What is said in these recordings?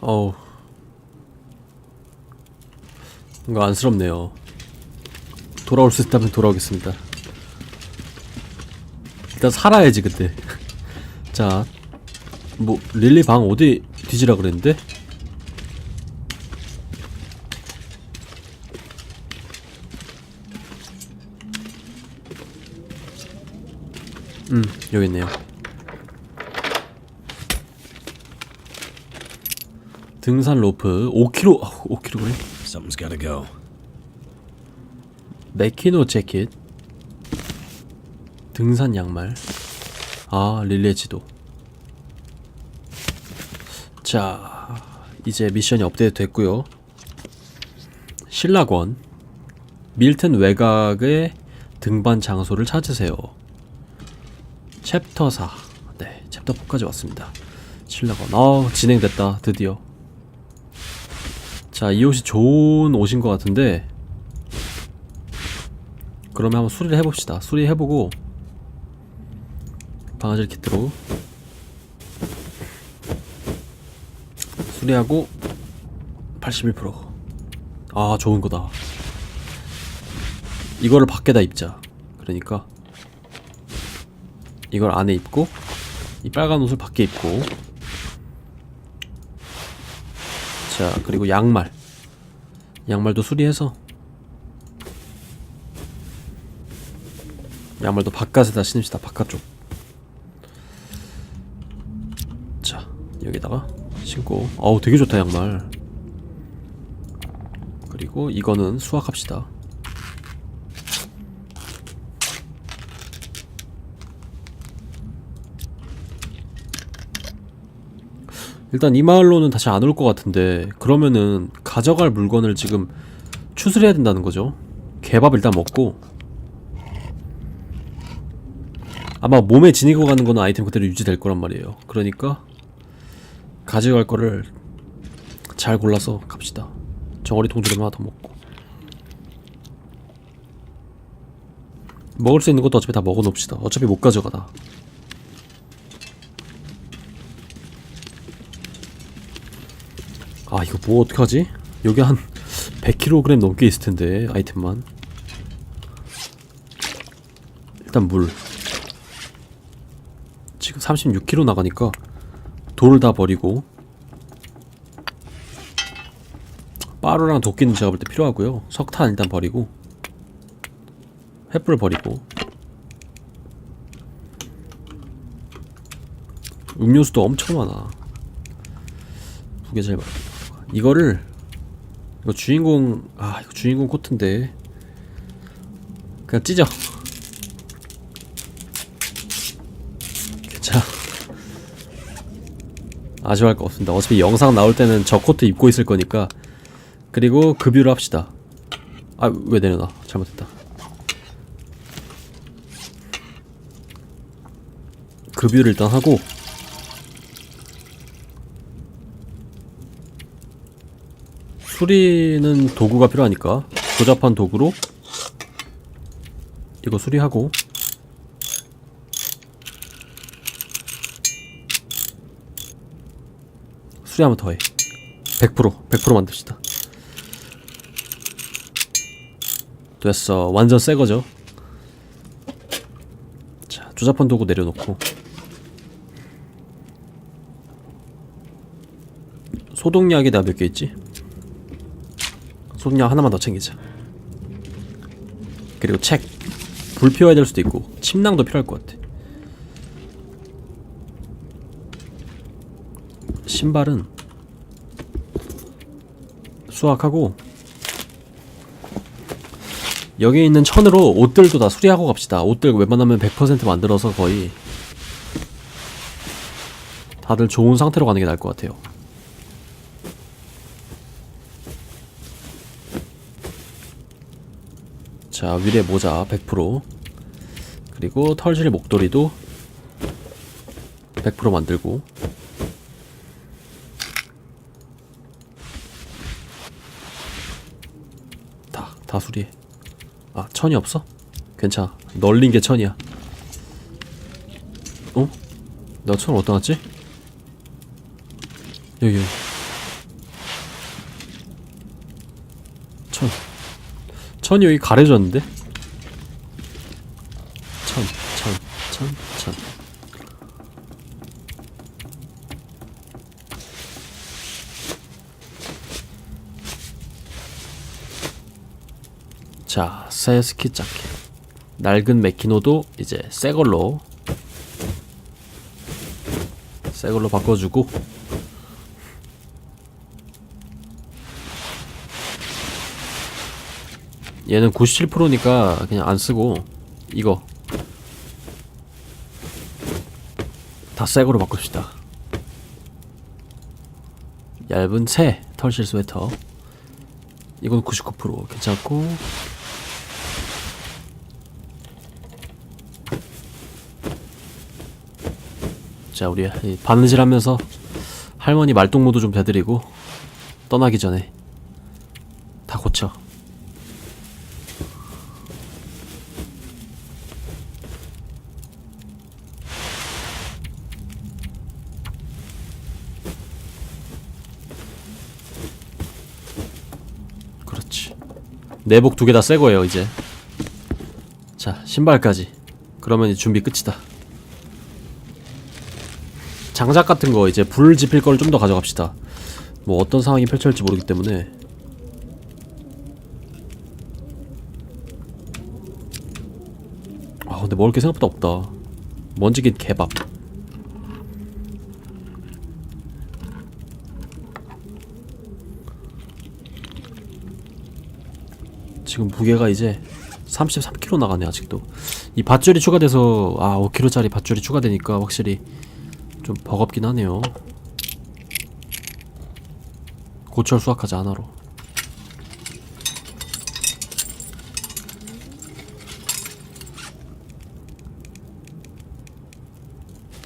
어우. 뭔가 안쓰럽네요. 돌아올 수 있다면 돌아오겠습니다. 일단 살아야지 그때. 자 뭐 릴리 방 어디 뒤지라 그랬는데? 음 여기 있네요 등산 로프 5kg 아, 5kg Something's gotta go. 메키노 재킷 등산 양말 아 릴레 지도. 자 이제 미션이 업데이트 됐고요. 신라권 밀튼 외곽의 등반 장소를 찾으세요. 챕터 4 네, 챕터 4까지 왔습니다. 신라권. 아 진행됐다. 드디어 자 이 옷이 좋은 옷인 것 같은데 그러면 한번 수리를 해봅시다. 수리해보고 방아질 키트로 수리하고 81%. 아 좋은 거다. 이거를 밖에다 입자. 그러니까 이걸 안에 입고 이 빨간 옷을 밖에 입고 자 그리고 양말. 양말도 수리해서. 양말도 바깥에다 신읍시다 바깥쪽. 자 여기다가 신고. 어우 되게 좋다 양말. 그리고 이거는 수확합시다 일단 이 마을로는 다시 안 올 것 같은데 그러면은 가져갈 물건을 지금 추스려야 된다는 거죠 개밥 일단 먹고 아마 몸에 지니고 가는 거는 아이템 그대로 유지될 거란 말이에요. 그러니까 가져갈 거를 잘 골라서 갑시다. 정어리 통조림 하나 더 먹고 먹을 수 있는 것도 어차피 다 먹어 놓읍시다. 어차피 못 가져가다. 아 이거 뭐 어떡하지? 여기 한 100kg 넘게 있을 텐데 아이템만. 일단 물. 지금 36km 나가니까 돌을 다 버리고 빠루랑 도끼는 제가 볼 때 필요하고요. 석탄 일단 버리고 횃불 버리고 음료수도 엄청 많아. 두개잘 버리고 이거를 이거 주인공 아 이거 주인공 코트인데. 그냥 찢어. 자 아쉬워할 거 없습니다. 어차피 영상 나올 때는 저 코트 입고 있을 거니까. 그리고 급유를 합시다. 아 왜 내려놔? 잘못했다. 급유를 일단 하고 수리는 도구가 필요하니까 조잡한 도구로 이거 수리하고 수리 한번 더해. 100% 100% 만듭시다. 됐어. 완전 새거죠? 자 조잡한 도구 내려놓고. 소독약이 나몇개 있지? 소독약 하나만 더 챙기자. 그리고 책. 불 피워야 될 수도 있고 침낭도 필요할 것 같아. 신발은 수확하고 여기 있는 천으로 옷들도 다 수리하고 갑시다. 옷들 웬만하면 100% 만들어서 거의 다들 좋은 상태로 가는 게 나을 것 같아요 자 위례 모자 100% 그리고 털실 목도리도 100% 만들고 다, 다 수리해 아 천이 없어? 괜찮아 널린 게 천이야 어? 나 천 어디다 놨지? 여기 여기 천이 여기 가려졌는데? 천, 천, 천, 천. 자, 새 스키 짝기. 낡은 메키노도 이제 새 걸로 새 걸로 바꿔주고 얘는 97%니까 그냥 안 쓰고 이거 다 새거로 바꿉시다. 얇은 새 털실 스웨터. 이건 99% 괜찮고. 자 우리 이 바느질 하면서 할머니 말동무도 좀 대드리고 떠나기 전에 다 고쳐 그렇지 내복 두 개 다 새 거예요 이제. 자 신발까지. 그러면 이제 준비 끝이다. 장작 같은 거 이제 불 지필 걸 좀 더 가져갑시다. 뭐 어떤 상황이 펼쳐질지 모르기 때문에. 아 근데 먹을 게 생각보다 없다. 먼지긴 개밥 지금 무게가 이제 33kg 나가네 아직도. 이 밧줄이 추가돼서 아 5kg짜리 밧줄이 추가되니까 확실히 좀 버겁긴 하네요. 고철 수확하자 하나로.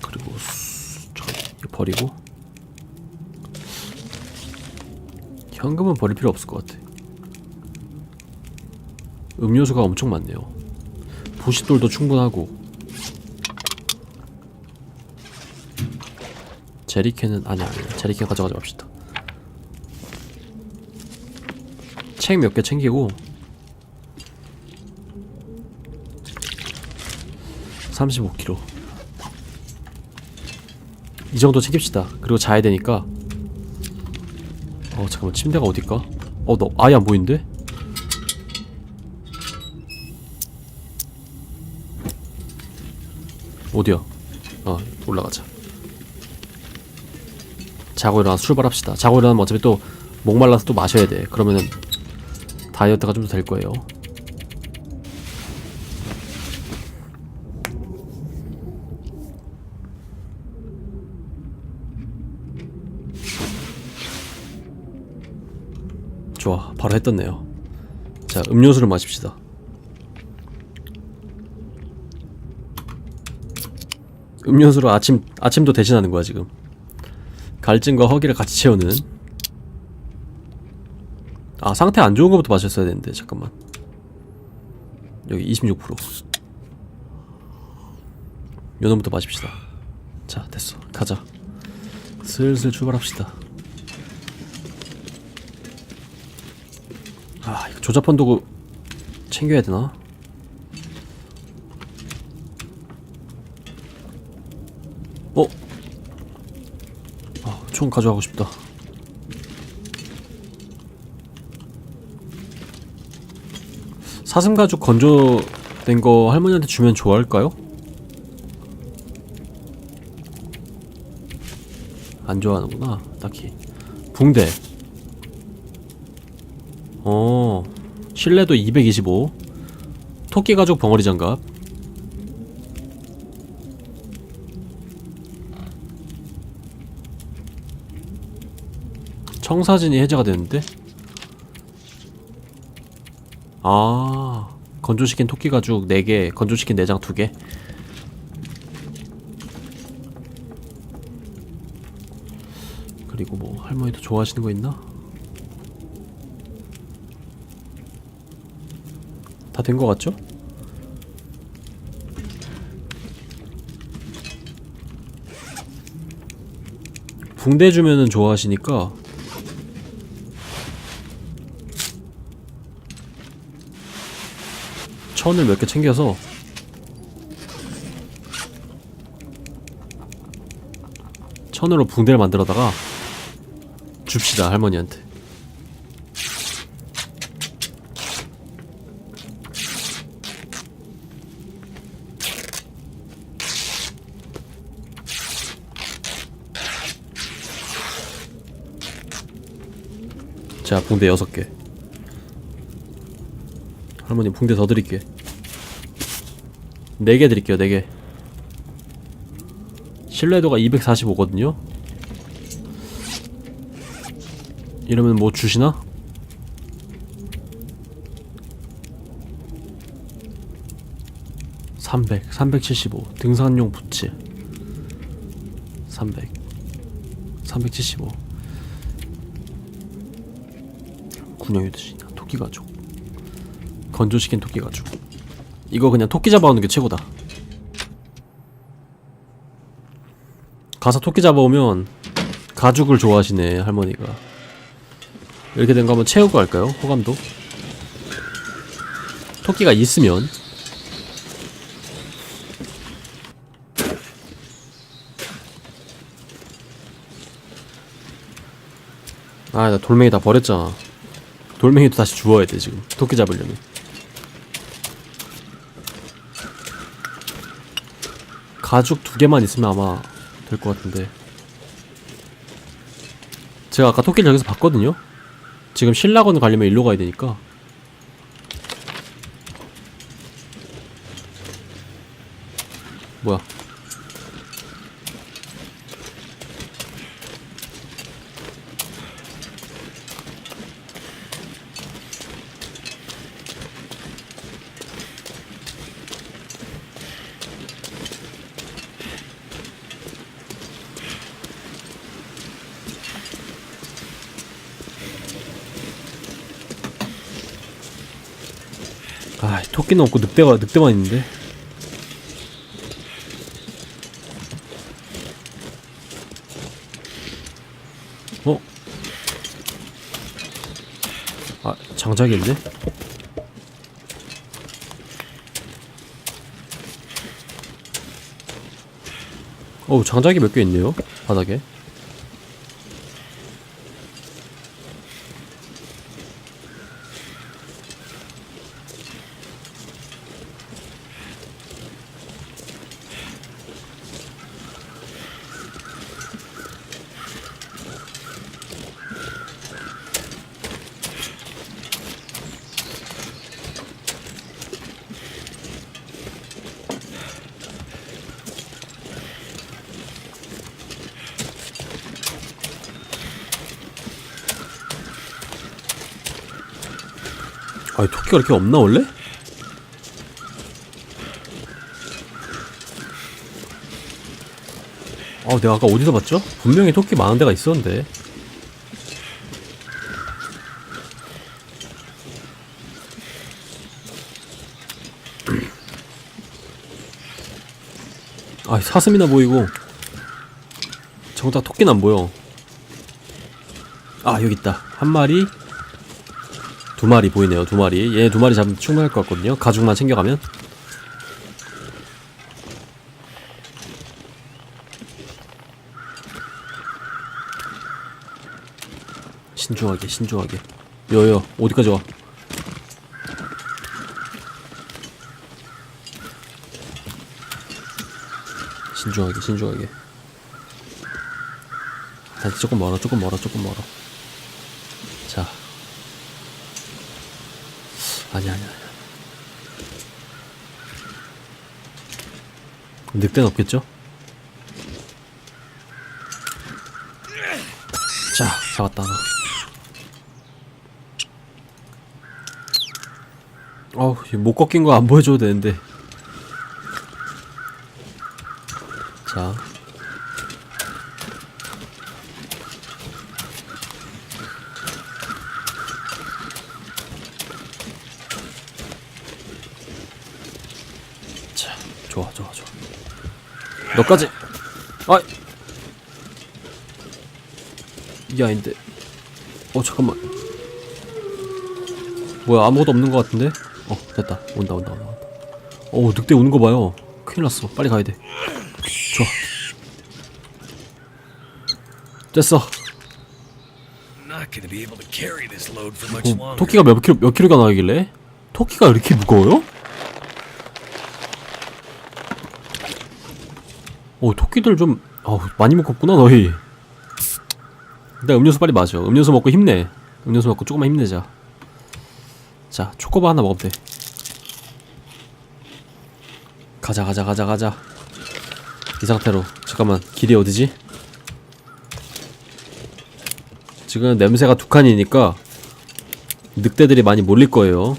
그리고 수- 저 이거 버리고. 현금은 버릴 필요 없을 것 같아 음료수가 엄청 많네요. 부싯돌도 충분하고. 제리캔은 아니야 아니야 제리캔 가져가자 봅시다. 책 몇 개 챙기고. 35kg 이 정도 챙깁시다. 그리고 자야 되니까. 어 잠깐만. 침대가 어딜까? 어너 아예 안 보이는데? 어디야? 어 올라가자 자고 일어나서 출발합시다. 자고 일어나면 어차피 또 목말라서 또 마셔야 돼. 그러면은 다이어트가 좀더될 거예요. 좋아, 바로 했떴네요. 자, 음료수를 마십시다. 음료수로 아침 아침도 대신하는 거야 지금. 갈증과 허기를 같이 채우는. 아 상태 안 좋은 것부터 마셨어야 되는데 잠깐만. 여기 26% 요 놈부터 마십시다. 자 됐어. 가자. 슬슬 출발합시다. 아 이거 조자펀 도구 챙겨야 되나? 어? 아, 총 가져가고 싶다. 사슴 가죽 건조된 거 할머니한테 주면 좋아할까요? 안 좋아하는구나, 딱히. 붕대. 어, 실내도 225. 토끼 가죽 벙어리 장갑. 청사진이 해제가 되는데? 아 건조시킨 토끼 가죽 4개 건조시킨 내장 2개 그리고 뭐 할머니도 좋아하시는 거 있나? 다 된 거 같죠? 붕대 주면은 좋아하시니까 천을 몇 개 챙겨서 천으로 붕대를 만들어다가 줍시다 할머니한테. 자 붕대 여섯 개 할머니 붕대 더 드릴게 네 개 드릴게요 네 개. 신뢰도가 245거든요. 이러면 뭐 주시나? (300) (375) 등산용 부츠 (300) (375) 군용유 드시냐 토끼 가죽 건조시킨 토끼 가죽 이거 그냥 토끼 잡아오는 게 최고다. 가서 토끼 잡아오면 가죽을 좋아하시네 할머니가. 이렇게 된 거 한번 채우고 갈까요? 호감도? 토끼가 있으면. 아 나 돌멩이 다 버렸잖아. 돌멩이도 다시 주워야 돼 지금. 토끼 잡으려면 가죽 두 개만 있으면 아마 될 것 같은데. 제가 아까 토끼를 여기서 봤거든요. 지금 신라건 가려면 일로 가야 되니까 뭐야 아 토끼는 없고 늑대가 늑대만 있는데 어? 아 장작이 있네? 어우 장작이 몇 개 있네요 바닥에 아니 토끼가 이렇게 없나 원래? 아 내가 아까 어디서 봤죠? 분명히 토끼 많은 데가 있었는데. 아 사슴이나 보이고. 정작 토끼는 안 보여. 아 여기 있다. 한 마리 두 마리 보이네요 두 마리. 얘 두 마리 잡으면 충분할 것 같거든요. 가죽만 챙겨가면. 신중하게 신중하게. 여여 어디까지 와? 신중하게 신중하게. 아직 조금 멀어 조금 멀어 조금 멀어 자 아니 아니 아니. 늑대는 없겠죠? 자 잡았다. 어우 이못 꺾인 거 안 보여줘도 되는데 자 자, 좋아, 좋아, 좋아. 너까지. 아, 이게 아닌데. 어, 잠깐만. 뭐야, 아무것도 없는 것 같은데? 어, 됐다. 온다, 온다, 온다. 어우 늑대 우는 거 봐요 큰일 났어 빨리 가야 돼 좋아 됐어 어. 토끼가 몇 킬로 몇 킬로가 나가길래 토끼가 이렇게 무거워요? 어 토끼들 좀 어우, 많이 먹었구나 너희 일단 음료수 빨리 마셔 음료수 먹고 힘내 음료수 먹고 조금만 힘내자 자 초코바 하나 먹으면 돼 가자 가자 가자 가자 이 상태로 잠깐만 길이 어디지? 지금 냄새가 두 칸이니까 늑대들이 많이 몰릴 거예요.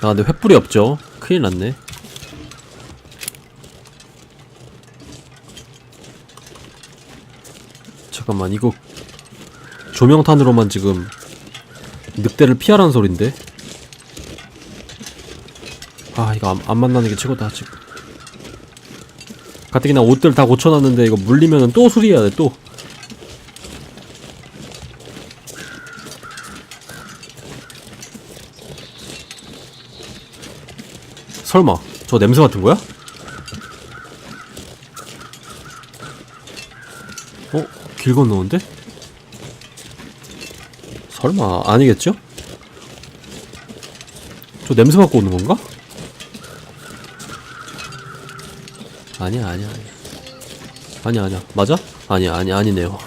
아, 근데 횃불이 없죠? 큰일 났네. 잠깐만, 이거 조명탄으로만 지금 늑대를 피하라는 소린데? 아, 이거 안, 안 만나는 게 최고다, 지금. 가뜩이나 옷들 다 고쳐놨는데 이거 물리면은 또 수리해야 돼, 또. 설마 저 냄새 맡은 거야? 어? 길 건너는데? 설마 아니겠죠? 저 냄새 맡고 오는 건가? 아니야 아니야 아니야 아니야 아니야 맞아? 아니야 아니야 아니네요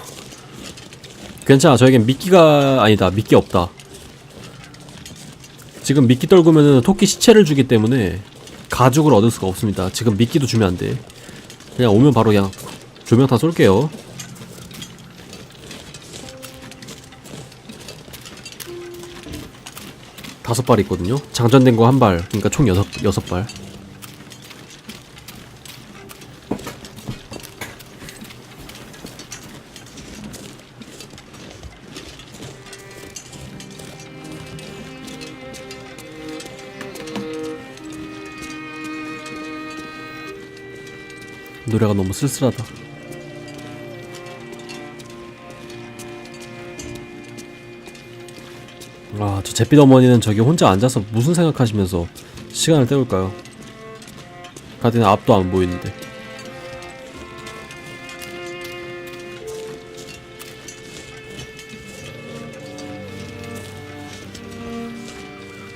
괜찮아 저에겐 미끼가 아니다 미끼 없다 지금 미끼 떨구면은 토끼 시체를 주기 때문에 가죽을 얻을 수가 없습니다. 지금 미끼도 주면 안 돼. 그냥 오면 바로 그냥 조명탄 쏠게요. 다섯 발 있거든요. 장전된 거 한 발. 그러니까 총 여섯 여섯 발. 노래가 너무 쓸쓸하다. 잿빛 어머니는 저기 혼자 앉아서 무슨 생각하시면서 시간을 때울까요? 가든에 앞도 안 보이는데.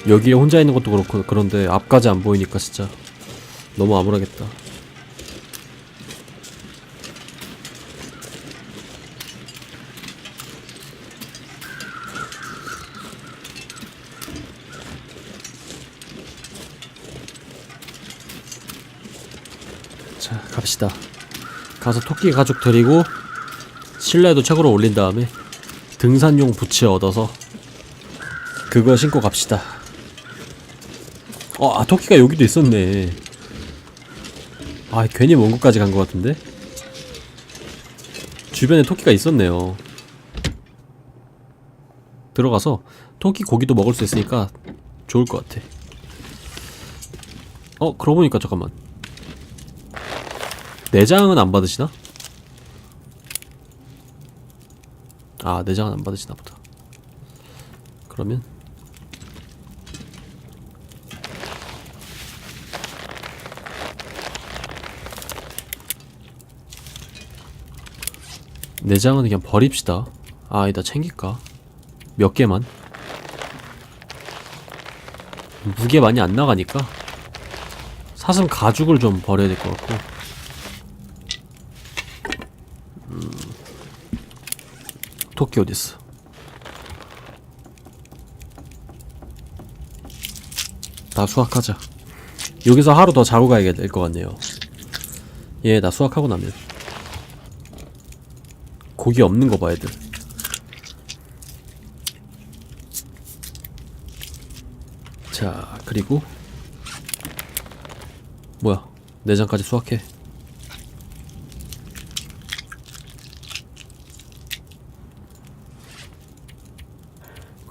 여기에 혼자 있는 것도 그렇고 그런데 앞까지 안 보이니까 진짜 너무 암울하겠다. 자 갑시다. 가서 토끼 가죽 드리고 실내도 최고로 올린 다음에 등산용 부츠 얻어서 그거 신고 갑시다. 어, 아 토끼가 여기도 있었네. 아 괜히 먼 곳까지 간 것 같은데? 주변에 토끼가 있었네요. 들어가서 토끼 고기도 먹을 수 있으니까 좋을 것 같아. 어 그러고 보니까 잠깐만 내장은 안 받으시나? 아 내장은 안 받으시나 보다. 그러면? 내장은 그냥 버립시다. 아 아니다. 챙길까? 몇 개만? 무게 많이 안 나가니까 사슴 가죽을 좀 버려야 될 것 같고 토끼 어딨어? 나 수학하자. 여기서 하루 더 자고 가야 될 것 같네요. 예, 나 수학하고 나면 고기 없는 거 봐, 애들. 자, 그리고 뭐야? 내장까지 수확해.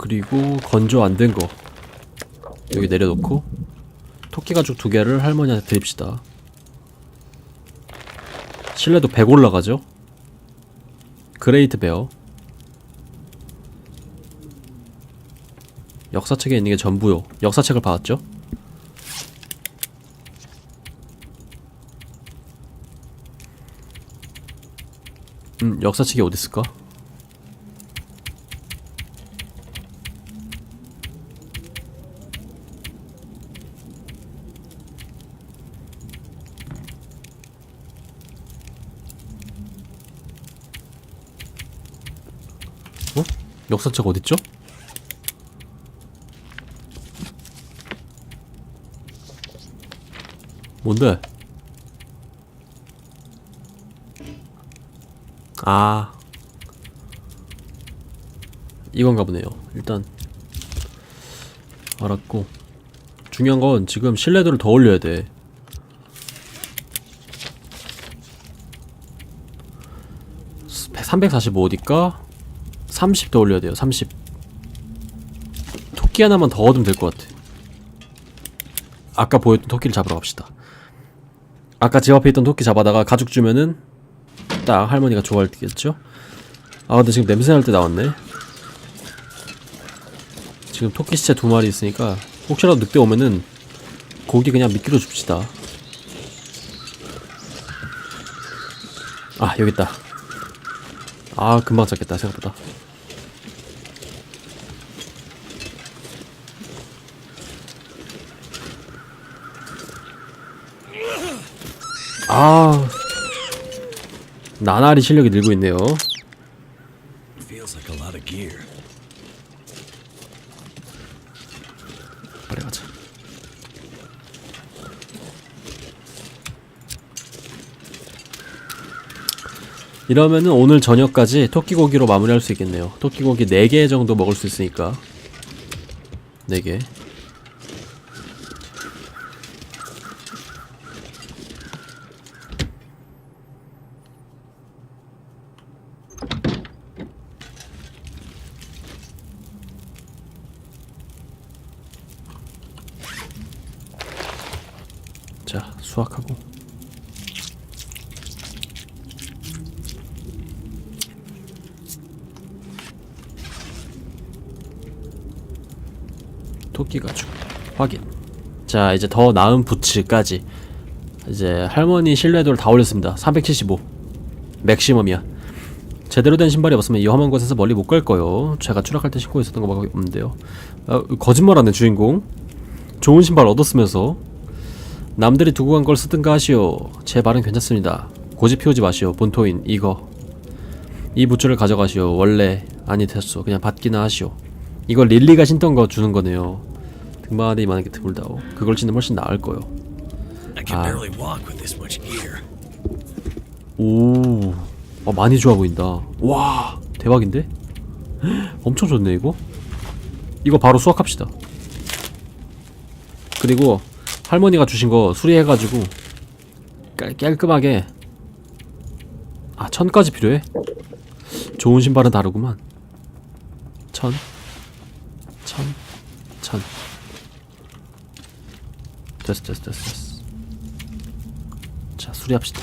그리고 건조 안 된 거 여기 내려놓고 토끼 가죽 두 개를 할머니한테 드립시다 실내도 100 올라가죠? 그레이트 베어 역사책에 있는 게 전부요 역사책을 받았죠? 음 역사책이 어딨을까? 역사책 어딨죠? 뭔데? 아 이건가 보네요 일단 알았고 중요한 건 지금 신뢰도를 더 올려야 돼 스- 345 어디까? 30 더 올려야 돼요 30 토끼 하나만 더 얻으면 될 것 같아. 아까 보였던 토끼를 잡으러 갑시다. 아까 집 앞에 있던 토끼 잡아다가 가죽 주면은 딱 할머니가 좋아할겠죠? 아 근데 지금 냄새 날 때 나왔네. 지금 토끼 시체 두 마리 있으니까 혹시라도 늑대 오면은 고기 그냥 미끼로 줍시다. 아 여기 있다. 아 금방 잡겠다 생각보다 아 나날이 실력이 늘고 있네요. 빨리 가자. 이러면은 오늘 저녁까지 토끼고기로 마무리할 수 있겠네요. 토끼고기 4개 정도 먹을 수 있으니까. 4개 자 수확하고 토끼 가죽 확인 자 이제 더 나은 부츠까지 이제 할머니 신뢰도를 다 올렸습니다 375 맥시멈이야 제대로 된 신발이 없으면 이 험한 곳에서 멀리 못 갈 거요 제가 추락할 때 신고 있었던 거밖에 없는데요 아, 거짓말하네 주인공 좋은 신발 얻었으면서 남들이 두고 간 걸 쓰든가 하시오. 제 말은 괜찮습니다. 고집 피우지 마시오. 본토인 이거. 이 부츠를 가져가시오. 원래 아니 됐소. 그냥 받기나 하시오. 이거 릴리가 신던 거 주는 거네요. 등반이 많은 게 드물다오. 그걸 신으면 훨씬 나을 거요. Gear. 오, 어, 많이 좋아 보인다. 와, 대박인데? 헉, 엄청 좋네 이거. 이거 바로 수확합시다. 그리고 할머니가 주신 거 수리해가지고 깔, 깔끔하게 아 천까지 필요해? 좋은 신발은 다르구만. 천, 천, 천. 됐어, 됐어, 됐어, 됐어. 자 수리합시다.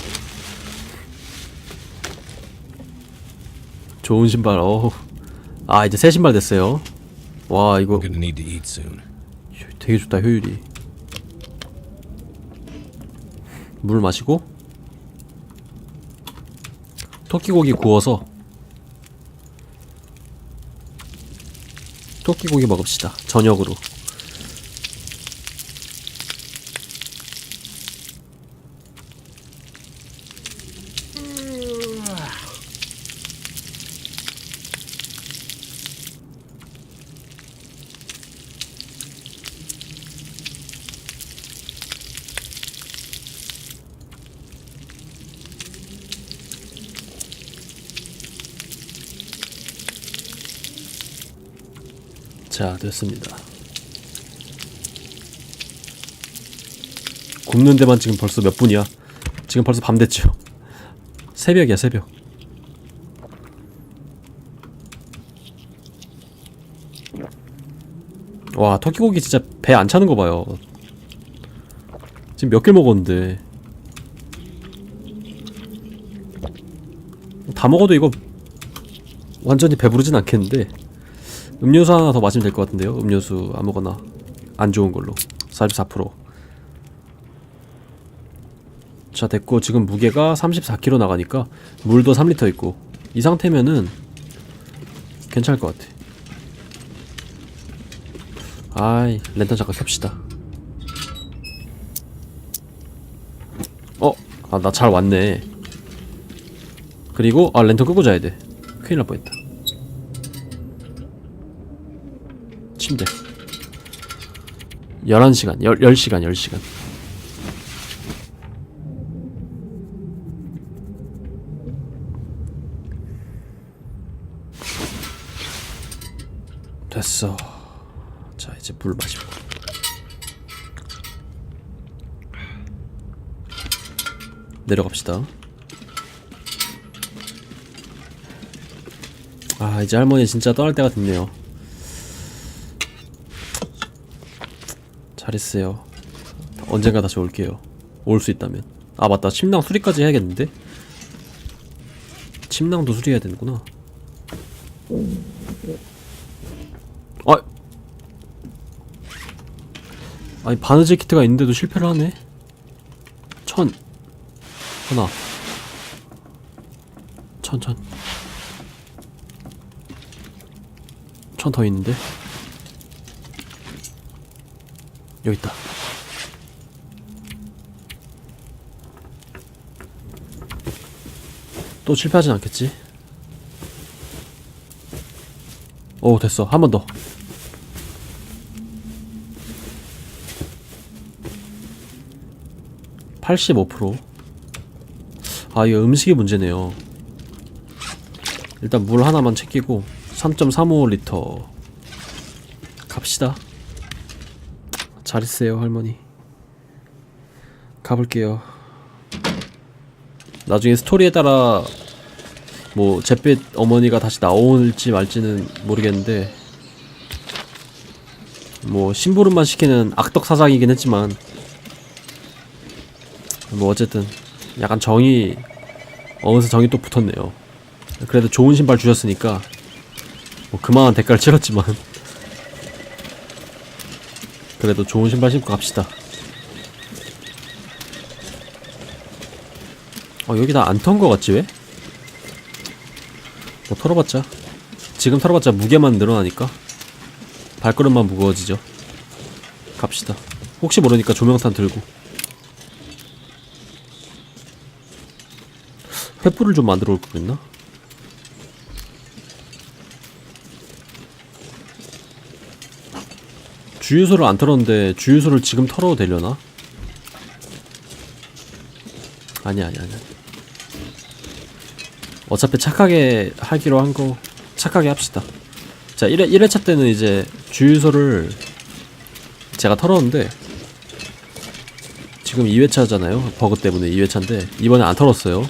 좋은 신발 어우. 아 이제 새 신발 됐어요. 와 이거. I'm gonna need to eat soon. 되게 좋다 효율이. 물 마시고. 토끼고기 구워서. 토끼고기 먹읍시다 저녁으로 자 됐습니다. 굽는 데만 지금 벌써 몇 분이야? 지금 벌써 밤 됐죠? 새벽이야 새벽. 와 터키고기 진짜 배 안 차는 거 봐요. 지금 몇 개 먹었는데? 다 먹어도 이거 완전히 배부르진 않겠는데 음료수 하나 더 마시면 될 것 같은데요 음료수 아무거나 안 좋은 걸로 44%자 됐고 지금 무게가 34kg 나가니까 물도 3리터 있고 이 상태면은 괜찮을 것 같아. 아이, 랜턴 잠깐 켭시다. 어, 아, 나 잘 왔네. 그리고, 아, 랜턴 끄고 자야 돼. 큰일 날 뻔했다. 침대. 11시간, 10, 10시간, 10시간. 됐어. 자, 이제 물 마시고. 내려갑시다. 아, 이제 할머니 진짜 떠날 때가 됐네요. 잘했어요. 언젠가 다시 올게요. 올 수 있다면. 아, 맞다. 침낭 수리까지 해야겠는데? 침낭도 수리해야 되는구나. 아, 아니 바느질 키트가 있는데도 실패를 하네. 천 하나 천천 천 더 있는데 여기 있다. 또 실패하진 않겠지? 오 됐어 한 번 더. 85%. 아, 이거 음식이 문제네요. 일단 물 하나만 챙기고 3.35리터 갑시다. 잘 있어요, 할머니. 가볼게요. 나중에 스토리에 따라 뭐 잿빛 어머니가 다시 나올지 말지는 모르겠는데 뭐 심부름만 시키는 악덕 사장이긴 했지만 뭐 어쨌든 약간 정이 어느새 정이 또 붙었네요. 그래도 좋은 신발 주셨으니까 뭐 그만한 대가를 치렀지만 그래도 좋은 신발 신고 갑시다. 어 여기 다 안 턴 거 같지 왜? 뭐 털어봤자 지금 털어봤자 무게만 늘어나니까 발걸음만 무거워지죠. 갑시다. 혹시 모르니까 조명탄 들고 횃불을 좀 만들어 올 거겠나? 주유소를 안 털었는데 주유소를 지금 털어도 되려나? 아니야 아니야 아니야. 어차피 착하게 하기로 한 거 착하게 합시다. 자 1회, 1회차 때는 이제 주유소를 제가 털었는데 지금 2회차잖아요. 버그 때문에 2회차인데 이번에 안 털었어요.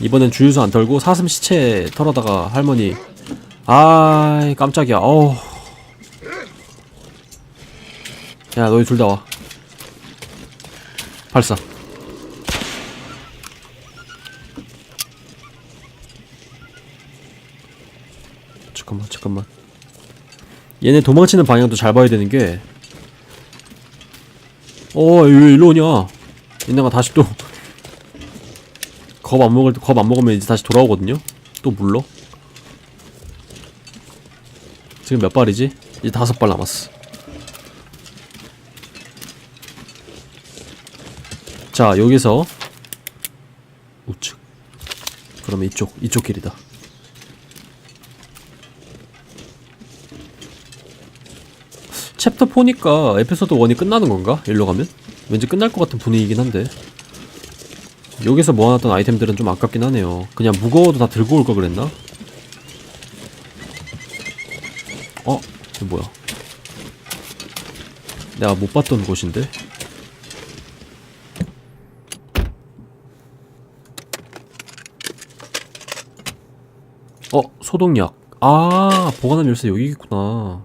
이번엔 주유소 안 털고 사슴 시체 털어다가 할머니 아이 깜짝이야. 어우 야 너희 둘 다 와 발사 잠깐만 잠깐만 얘네 도망치는 방향도 잘 봐야 되는 게 어, 왜 일로 오냐? 얘네가 다시 또 겁 안 먹을 겁 안 먹으면 이제 다시 돌아오거든요. 또 물러. 지금 몇 발이지? 이제 다섯 발 남았어. 자 여기서 우측. 그러면 이쪽 이쪽 길이다. 챕터 4니까 에피소드 1이 끝나는 건가? 일로 가면? 왠지 끝날 것 같은 분위기긴 한데. 여기서 모아놨던 아이템들은 좀 아깝긴 하네요. 그냥 무거워도 다 들고 올 걸 그랬나? 어? 이거 뭐야? 내가 못 봤던 곳인데? 어? 소독약. 아, 보관함 열쇠 여기 있구나.